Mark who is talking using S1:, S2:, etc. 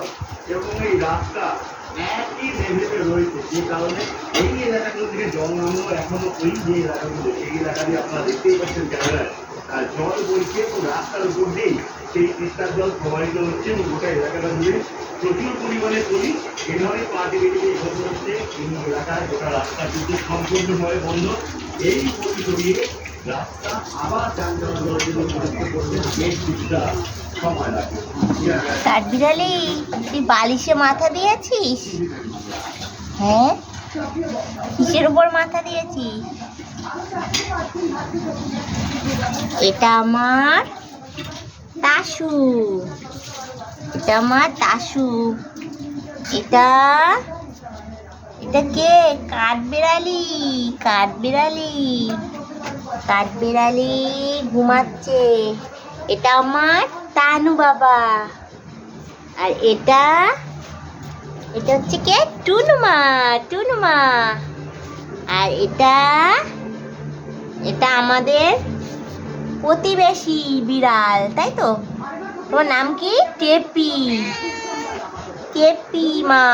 S1: জল এবং এই রাস্তা একই লেভেলে রয়েছে, যে কারণে এই এলাকাগুলো থেকে জল নামলো এখনও ওই যে এলাকাগুলো সেই এলাকা দিয়ে আপনারা দেখতেই পাচ্ছেন ক্যামেরায়। জল বইছে এবং রাস্তার উপর দিয়েই সেই তিস্তার জল প্রবাহিত হচ্ছে এবং গোটা এলাকাটা জুড়ে প্রচুর পরিমাণে পলি এভাবে পার্টি বেরিয়ে ঘটনা হচ্ছে, এই এলাকায় গোটা রাস্তা কিন্তু সম্পূর্ণভাবে বন্ধ। এই সরিয়ে রাস্তা আবার যান চলাচলের জন্য পরিষ্কার বেশ কিছুটা
S2: কাঠবিড়ালি তুই বালিশে মাথা দিয়েছিস? হ্যাঁ? কিসের উপর মাথা দিয়েছিস? এটা আমার তাসু। এটা আমার তাসু। এটা এটা কে? কাঠ বেড়ালি, কাঠ কাঠবিড়ালি কাঠবিড়ালি কাঠবিড়ালি ঘুমাচ্ছে। এটা আমার তানু বাবা। আর এটা এটা হচ্ছে কে? টুনুমা টুনুমা। আর এটা এটা আমাদের প্রতিবেশী বিড়াল, তাই তো? তোমার নাম কি? টেপি। টেপি মা।